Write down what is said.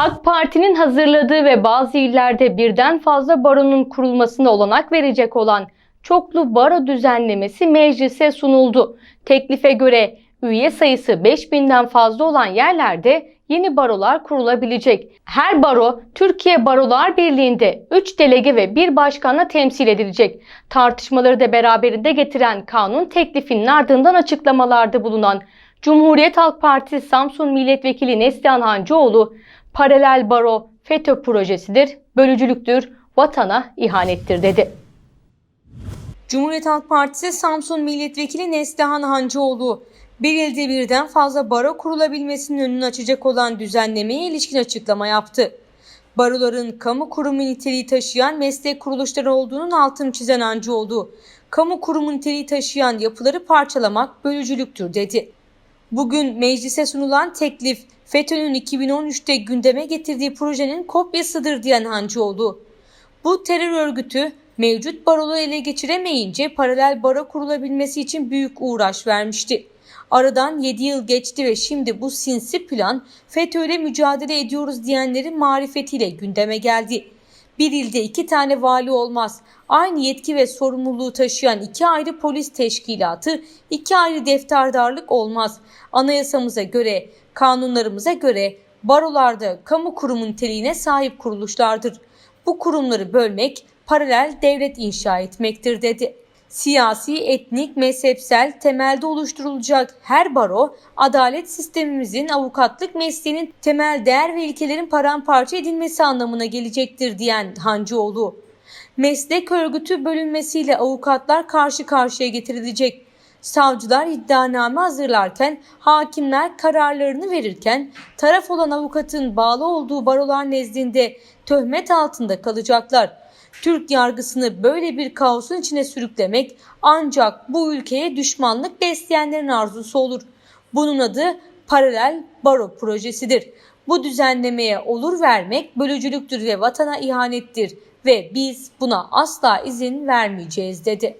AK Parti'nin hazırladığı ve bazı illerde birden fazla baronun kurulmasına olanak verecek olan çoklu baro düzenlemesi meclise sunuldu. Teklife göre üye sayısı 5000'den fazla olan yerlerde yeni barolar kurulabilecek. Her baro Türkiye Barolar Birliği'nde 3 delege ve 1 başkanla temsil edilecek. Tartışmaları da beraberinde getiren kanun teklifinin ardından açıklamalarda bulunan Cumhuriyet Halk Partisi Samsun Milletvekili Neslihan Hancıoğlu, paralel baro FETÖ projesidir, bölücülüktür, vatana ihanettir dedi. Cumhuriyet Halk Partisi Samsun Milletvekili Neslihan Hancıoğlu, bir ilde birden fazla baro kurulabilmesinin önünü açacak olan düzenlemeye ilişkin açıklama yaptı. Baroların kamu kurumu niteliği taşıyan meslek kuruluşları olduğunun altını çizen Hancıoğlu, kamu kurumu niteliği taşıyan yapıları parçalamak bölücülüktür dedi. Bugün meclise sunulan teklif FETÖ'nün 2013'te gündeme getirdiği projenin kopyasıdır diyen Hancıoğlu. Bu terör örgütü mevcut baroları ele geçiremeyince paralel baro kurulabilmesi için büyük uğraş vermişti. Aradan 7 yıl geçti ve şimdi bu sinsi plan FETÖ ile mücadele ediyoruz diyenlerin marifetiyle gündeme geldi. Bir ilde iki tane vali olmaz. Aynı yetki ve sorumluluğu taşıyan iki ayrı polis teşkilatı, iki ayrı defterdarlık olmaz. Anayasamıza göre, kanunlarımıza göre barolarda kamu kurumu niteliğine sahip kuruluşlardır. Bu kurumları bölmek paralel devlet inşa etmektir dedi. Siyasi, etnik, mezhepsel temelde oluşturulacak her baro, adalet sistemimizin avukatlık mesleğinin temel değer ve ilkelerin paramparça edilmesi anlamına gelecektir diyen Hancıoğlu. Meslek örgütü bölünmesiyle avukatlar karşı karşıya getirilecek. Savcılar iddianame hazırlarken, hakimler kararlarını verirken taraf olan avukatın bağlı olduğu barolar nezdinde töhmet altında kalacaklar. Türk yargısını böyle bir kaosun içine sürüklemek ancak bu ülkeye düşmanlık besleyenlerin arzusu olur. Bunun adı paralel baro projesidir. Bu düzenlemeye olur vermek bölücülüktür ve vatana ihanettir ve biz buna asla izin vermeyeceğiz dedi.